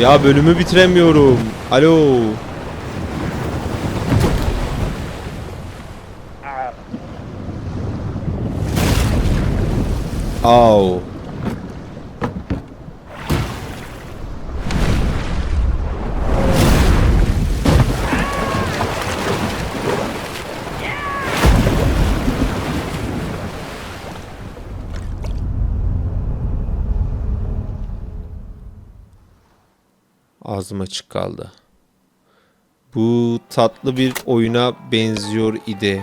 Ya bölümü bitiremiyorum. Alo. Au. Ağzım açık kaldı. Bu tatlı bir oyuna benziyor idi.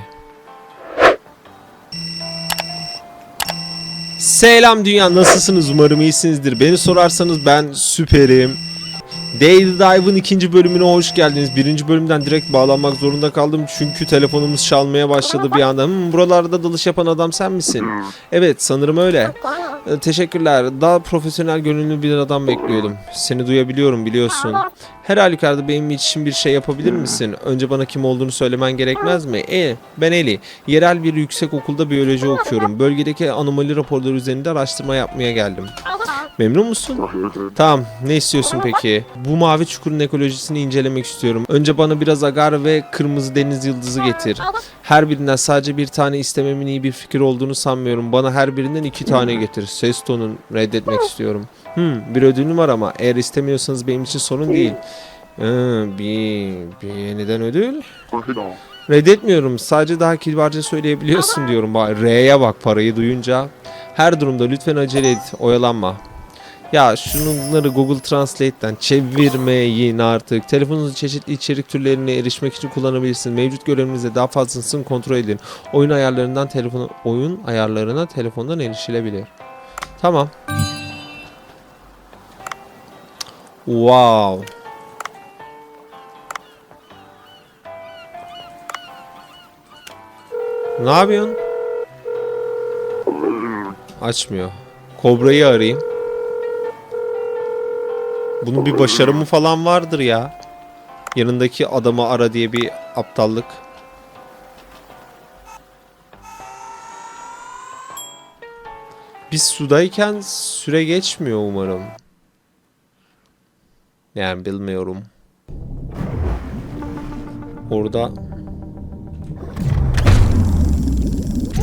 Selam dünya nasılsınız umarım iyisinizdir. Beni sorarsanız ben süperim. Daily Dive'ın ikinci bölümüne hoş geldiniz. Birinci bölümden direkt bağlanmak zorunda kaldım çünkü telefonumuz çalmaya başladı bir anda. Hmm, buralarda dalış yapan adam sen misin? Evet sanırım öyle. Ee, Teşekkürler. Daha profesyonel gönüllü bir adam bekliyordum. Seni duyabiliyorum biliyorsun. Her halükarda benim için bir şey yapabilir misin? Önce bana kim olduğunu söylemen gerekmez mi? E, ben Eli. Yerel bir yüksek okulda biyoloji okuyorum. Bölgedeki anomali raporları üzerinde araştırma yapmaya geldim. Memnun musun? Tamam. Ne istiyorsun peki? Bu mavi çukurun ekolojisini incelemek istiyorum. Önce bana biraz agar ve kırmızı deniz yıldızı getir. Her birinden sadece bir tane istememin iyi bir fikir olduğunu sanmıyorum. Bana her birinden iki tane getir. Ses tonun reddetmek istiyorum. Hmm, bir ödülüm var ama eğer istemiyorsanız benim için sorun değil. Ee, bir, bir yeniden ödül? Reddetmiyorum. Sadece daha kibarca söyleyebiliyorsun diyorum. R'ye bak parayı duyunca. Her durumda lütfen acele et. Oyalanma. Ya şunları Google Translate'ten çevirmeyin artık. Telefonunuzun çeşitli içerik türlerine erişmek için kullanabilirsiniz. Mevcut görevimizde daha fazlasını kontrol edin. Oyun ayarlarından telefonu oyun ayarlarına telefondan erişilebilir. Tamam. Wow. Ne yapıyorsun? Açmıyor. Kobra'yı arayayım. Bunun bir başarımı falan vardır ya. Yanındaki adamı ara diye bir aptallık. Biz sudayken süre geçmiyor umarım. Yani bilmiyorum. Orada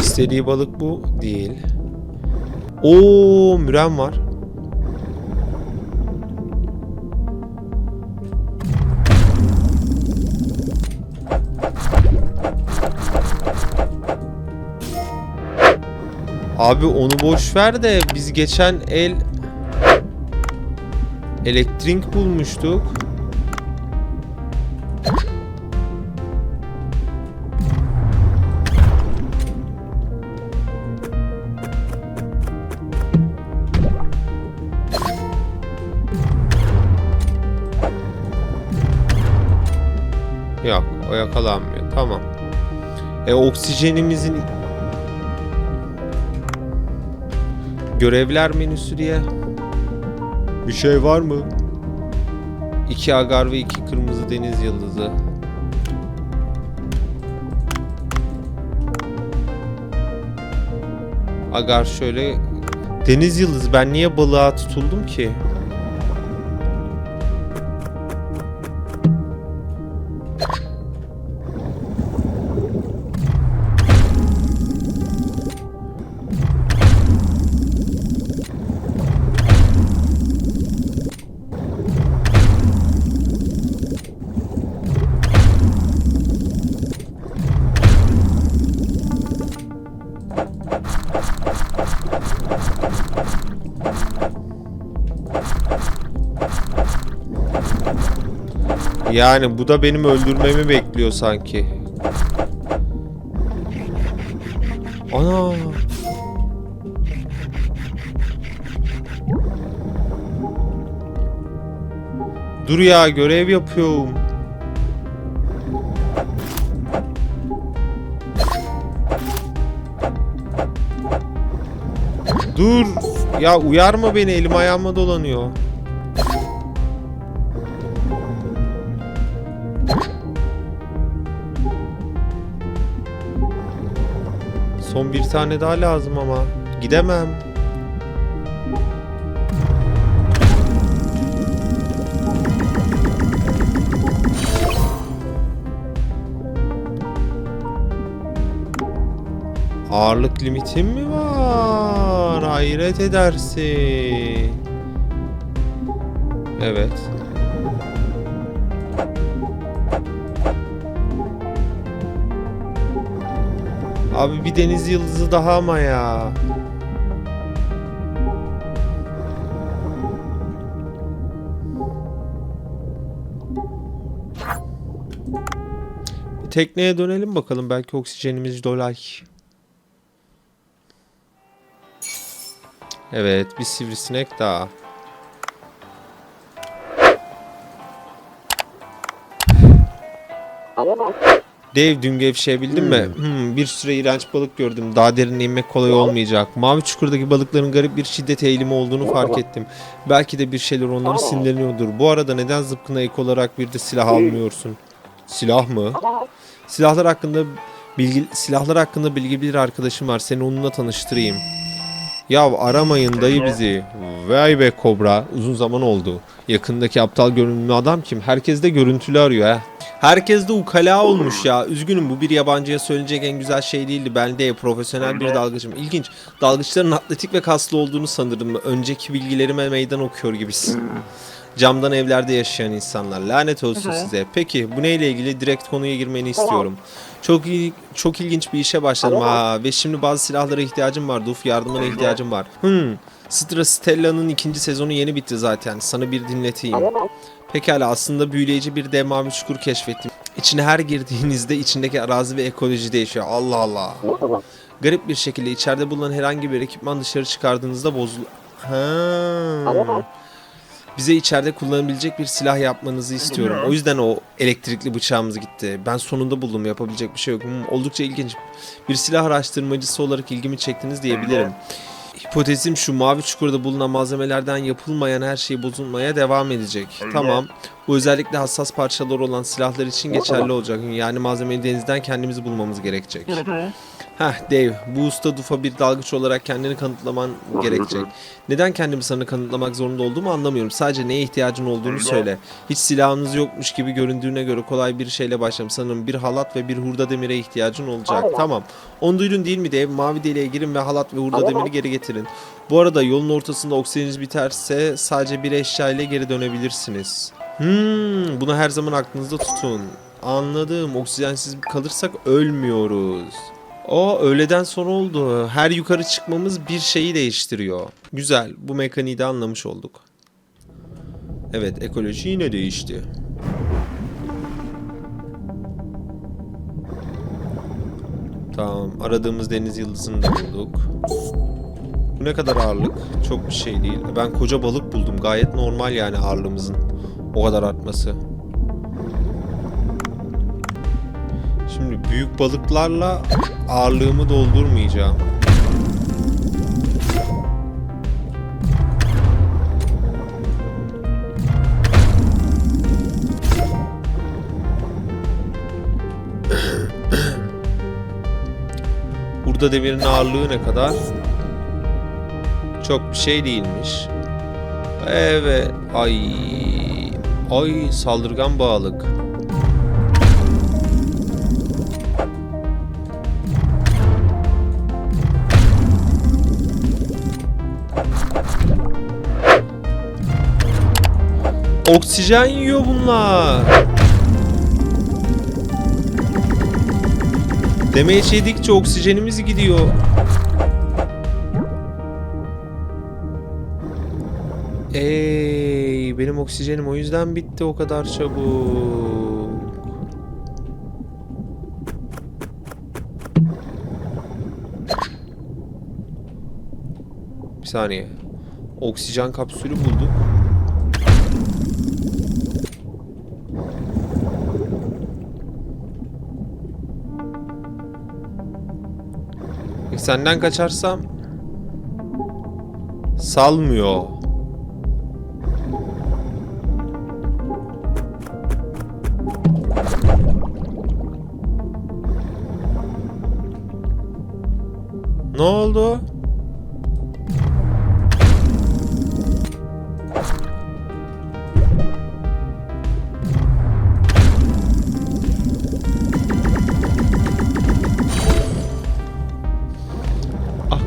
istediği balık bu değil. Oo, müren var. Abi onu boş ver de biz geçen el elektrik bulmuştuk. Yok, o yakalanmıyor. Tamam. E oksijenimizin Görevler menüsü diye. Bir şey var mı? İki agar ve iki kırmızı deniz yıldızı. Agar şöyle... Deniz yıldızı ben niye balığa tutuldum ki? Yani bu da benim öldürmemi bekliyor sanki. Ana. Dur ya görev yapıyorum. Dur. Ya uyarma beni elim ayağıma dolanıyor. Son bir tane daha lazım ama. Gidemem. Ağırlık limitim mi var? Hayret edersin. Evet. Abi bir deniz yıldızı daha ama ya. Tekneye dönelim bakalım belki oksijenimiz dolay. Evet bir sivrisinek daha. Dev dün gevşeyebildin mi? Hmm, bir süre iğrenç balık gördüm. Daha derine inmek kolay olmayacak. Mavi çukurdaki balıkların garip bir şiddet eğilimi olduğunu fark ettim. Belki de bir şeyler onları sinirleniyordur. Bu arada neden zıpkına ek olarak bir de silah almıyorsun? Silah mı? Silahlar hakkında bilgi silahlar hakkında bilgi bir arkadaşım var. Seni onunla tanıştırayım. Ya aramayın dayı bizi. Vay be Kobra. Uzun zaman oldu. Yakındaki aptal görünümlü adam kim? Herkes de görüntülü arıyor ha. Herkes de ukala olmuş ya. Üzgünüm bu bir yabancıya söyleyecek en güzel şey değildi. Ben de profesyonel bir dalgıcım. İlginç. Dalgıçların atletik ve kaslı olduğunu sanırım. Önceki bilgilerime meydan okuyor gibisin. Camdan evlerde yaşayan insanlar. Lanet olsun size. Peki bu neyle ilgili direkt konuya girmeni istiyorum. Çok iyi, çok ilginç bir işe başladım ha ve şimdi bazı silahlara ihtiyacım var. Duf yardımına ihtiyacım var. Hmm. Stra Stella'nın ikinci sezonu yeni bitti zaten. Sana bir dinleteyim. Pekala aslında büyüleyici bir dev mavi çukur keşfettim. İçine her girdiğinizde içindeki arazi ve ekoloji değişiyor. Allah Allah. Garip bir şekilde içeride bulunan herhangi bir ekipman dışarı çıkardığınızda bozul... Ha. Bize içeride kullanabilecek bir silah yapmanızı istiyorum. O yüzden o elektrikli bıçağımız gitti. Ben sonunda buldum. Yapabilecek bir şey yok. Hmm, oldukça ilginç. Bir silah araştırmacısı olarak ilgimi çektiniz diyebilirim. Hipotezim şu mavi çukurda bulunan malzemelerden yapılmayan her şey bozulmaya devam edecek. Tamam. Bu özellikle hassas parçalar olan silahlar için geçerli olacak. Yani malzemeyi denizden kendimiz bulmamız gerekecek. Heh Dave, bu usta Dufa bir dalgıç olarak kendini kanıtlaman gerekecek. Neden kendimi sana kanıtlamak zorunda olduğumu anlamıyorum. Sadece neye ihtiyacın olduğunu söyle. Hiç silahınız yokmuş gibi göründüğüne göre kolay bir şeyle başlayalım. Sanırım bir halat ve bir hurda demire ihtiyacın olacak. Tamam. Onu duydun değil mi Dave? Mavi deliğe girin ve halat ve hurda demiri geri getirin. Bu arada yolun ortasında oksijeniniz biterse sadece bir eşya ile geri dönebilirsiniz. Hmm, bunu her zaman aklınızda tutun. Anladım. Oksijensiz kalırsak ölmüyoruz. O öğleden sonra oldu. Her yukarı çıkmamız bir şeyi değiştiriyor. Güzel. Bu mekaniği de anlamış olduk. Evet ekoloji yine değişti. Tamam. Aradığımız deniz yıldızını da bulduk. Bu ne kadar ağırlık? Çok bir şey değil. Ben koca balık buldum. Gayet normal yani ağırlığımızın o kadar artması. Şimdi büyük balıklarla ağırlığımı doldurmayacağım. Burada demirin ağırlığı ne kadar? Çok bir şey değilmiş. Evet. Ay. Ay saldırgan balık. Oksijen yiyor bunlar. Damage yedikçe oksijenimiz gidiyor. Benim oksijenim o yüzden bitti o kadar çabuk. Bir saniye. Oksijen kapsülü bulduk. E, Senden kaçarsam salmıyor. Ne oldu?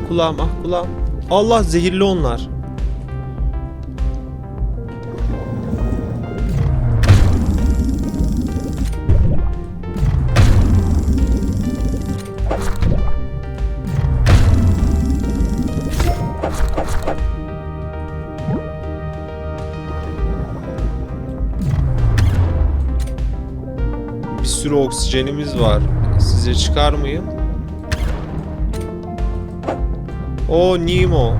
kulağım ah kulağım. Allah zehirli onlar. Sürü oksijenimiz var. Size çıkar mıyım? O Nemo.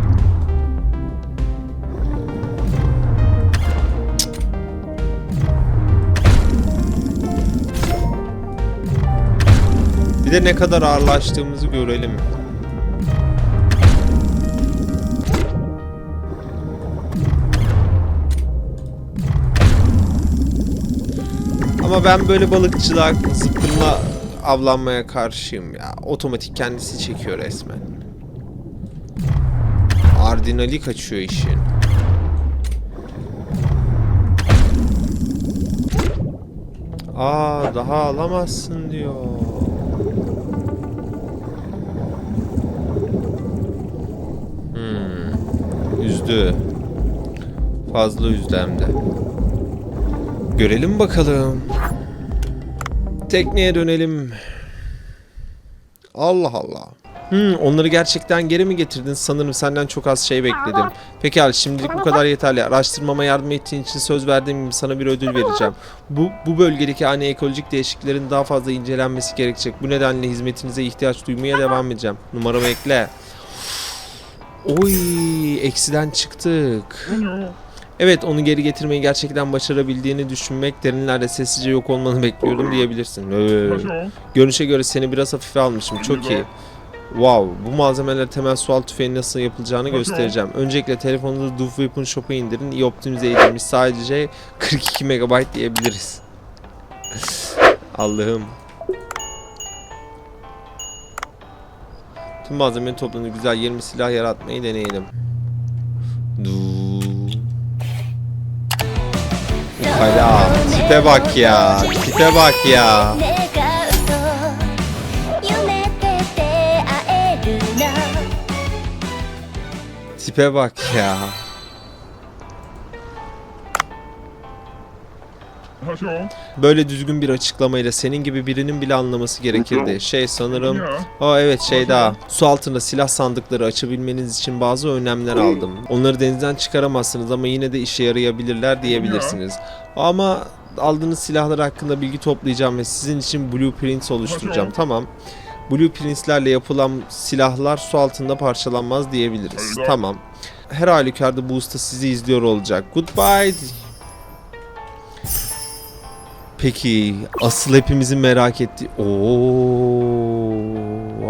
Bir de ne kadar ağırlaştığımızı görelim. Ama ben böyle balıkçılığa, zıpkınla avlanmaya karşıyım ya. Otomatik kendisi çekiyor resmen. Ardinali kaçıyor işin. Aa daha alamazsın diyor. Hmm. Üzdü. Fazla üzdü hem de. Görelim bakalım. Tekneye dönelim. Allah Allah. Hmm, onları gerçekten geri mi getirdin? Sanırım senden çok az şey bekledim. Pekala şimdilik bu kadar yeterli. Araştırmama yardım ettiğin için söz verdiğim gibi sana bir ödül vereceğim. Bu, bu bölgedeki ani ekolojik değişikliklerin daha fazla incelenmesi gerekecek. Bu nedenle hizmetinize ihtiyaç duymaya devam edeceğim. Numaramı ekle. Oy, eksiden çıktık. Evet onu geri getirmeyi gerçekten başarabildiğini düşünmek derinlerde sessizce yok olmanı bekliyordum diyebilirsin. Ee, görünüşe göre seni biraz hafife almışım. Çok iyi. Wow, bu malzemeler temel sual tüfeğinin nasıl yapılacağını göstereceğim. Öncelikle telefonunuzu Doof Weapon Shop'a indirin. İyi optimize edilmiş. Sadece 42 MB diyebiliriz. Allah'ım. Tüm malzemenin toplamını güzel 20 silah yaratmayı deneyelim. Duu. Hala tipe bak ya. Tipe bak ya. Tipe bak ya. Böyle düzgün bir açıklamayla senin gibi birinin bile anlaması gerekirdi. Şey sanırım... Aa evet şey daha. Su altında silah sandıkları açabilmeniz için bazı önlemler aldım. Onları denizden çıkaramazsınız ama yine de işe yarayabilirler diyebilirsiniz. Ama aldığınız silahlar hakkında bilgi toplayacağım ve sizin için blueprints oluşturacağım. Tamam. Blueprintslerle yapılan silahlar su altında parçalanmaz diyebiliriz. Tamam. Her halükarda bu usta sizi izliyor olacak. Goodbye. Peki asıl hepimizin merak ettiği... Oo,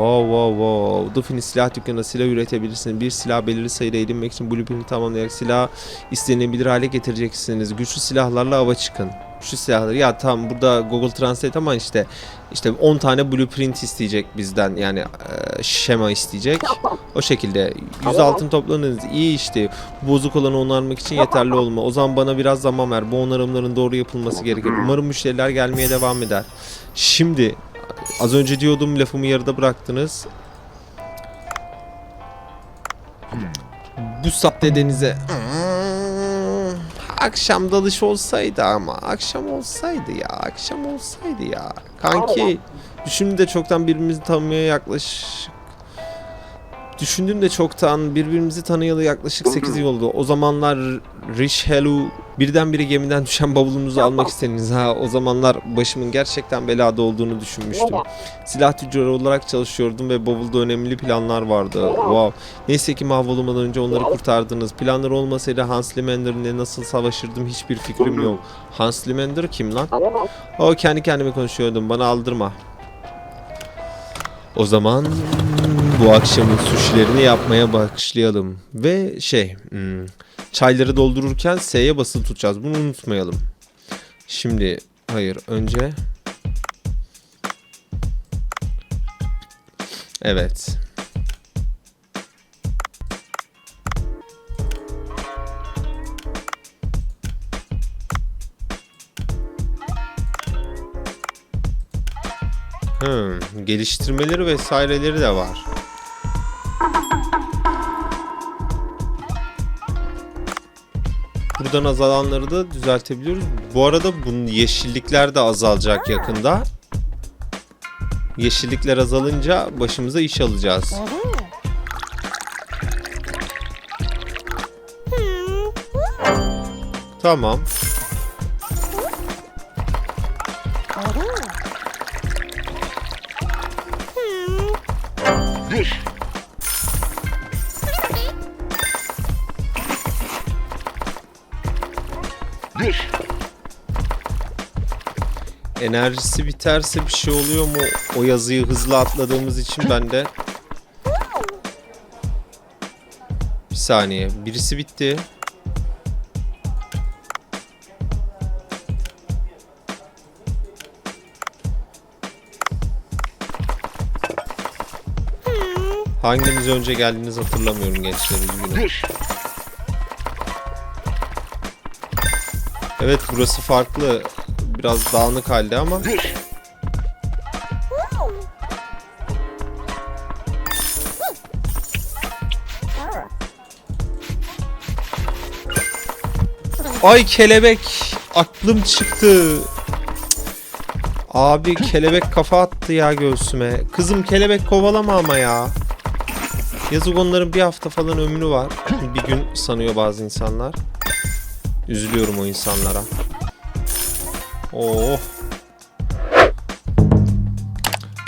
wow wow wow. Duffy'nin silah dükkanında silah üretebilirsiniz. Bir silah belirli sayıda edinmek için blueprint'i tamamlayarak silah istenebilir hale getireceksiniz. Güçlü silahlarla ava çıkın. Güçlü silahlar. Ya tamam burada Google Translate ama işte işte 10 tane blueprint isteyecek bizden. Yani e, şema isteyecek. O şekilde 100 altın topladınız. İyi işte. Bozuk olanı onarmak için yeterli olma. O zaman bana biraz zaman ver. Bu onarımların doğru yapılması gerekir. Umarım müşteriler gelmeye devam eder. Şimdi az önce diyordum lafımı yarıda bıraktınız. Bu saatte denize Hmm, akşam dalış olsaydı ama akşam olsaydı ya akşam olsaydı ya kanki düşündüm de çoktan birbirimizi tanımaya yaklaşık Düşündüm de çoktan birbirimizi tanıyalı yaklaşık 8 yıl oldu. O zamanlar Rich Hello birdenbire gemiden düşen bavulunuzu almak istediniz. Ha o zamanlar başımın gerçekten belada olduğunu düşünmüştüm. Silah tüccarı olarak çalışıyordum ve bavulda önemli planlar vardı. Wow. Neyse ki mahvolmadan önce onları kurtardınız. Planlar olmasaydı Hans Limander'le nasıl savaşırdım hiçbir fikrim yok. Hans Limander kim lan? O kendi kendime konuşuyordum. Bana aldırma. O zaman bu akşamın suşilerini yapmaya başlayalım. Ve şey, hmm, çayları doldururken S'ye basılı tutacağız. Bunu unutmayalım. Şimdi, hayır, önce... Evet. Hmm, geliştirmeleri vesaireleri de var. Buradan azalanları da düzeltebiliyoruz. Bu arada bunun yeşillikler de azalacak yakında. Yeşillikler azalınca başımıza iş alacağız. Tamam. Enerjisi biterse bir şey oluyor mu? O yazıyı hızlı atladığımız için ben de... Bir saniye. Birisi bitti. Hanginiz önce geldiniz hatırlamıyorum gençler üzgünüm. Evet burası farklı. Biraz dağınık halde ama. Ay kelebek. Aklım çıktı. Abi kelebek kafa attı ya göğsüme. Kızım kelebek kovalama ama ya. Yazık onların bir hafta falan ömrü var. Bir gün sanıyor bazı insanlar. Üzülüyorum o insanlara. Oh.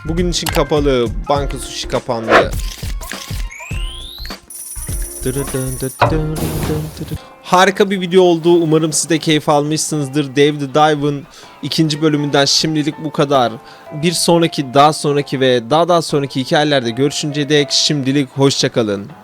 Bugün için kapalı. Banka sushi kapandı. Harika bir video oldu. Umarım siz de keyif almışsınızdır. Dave the Dive'ın ikinci bölümünden şimdilik bu kadar. Bir sonraki, daha sonraki ve daha daha sonraki hikayelerde görüşünceye dek şimdilik hoşçakalın.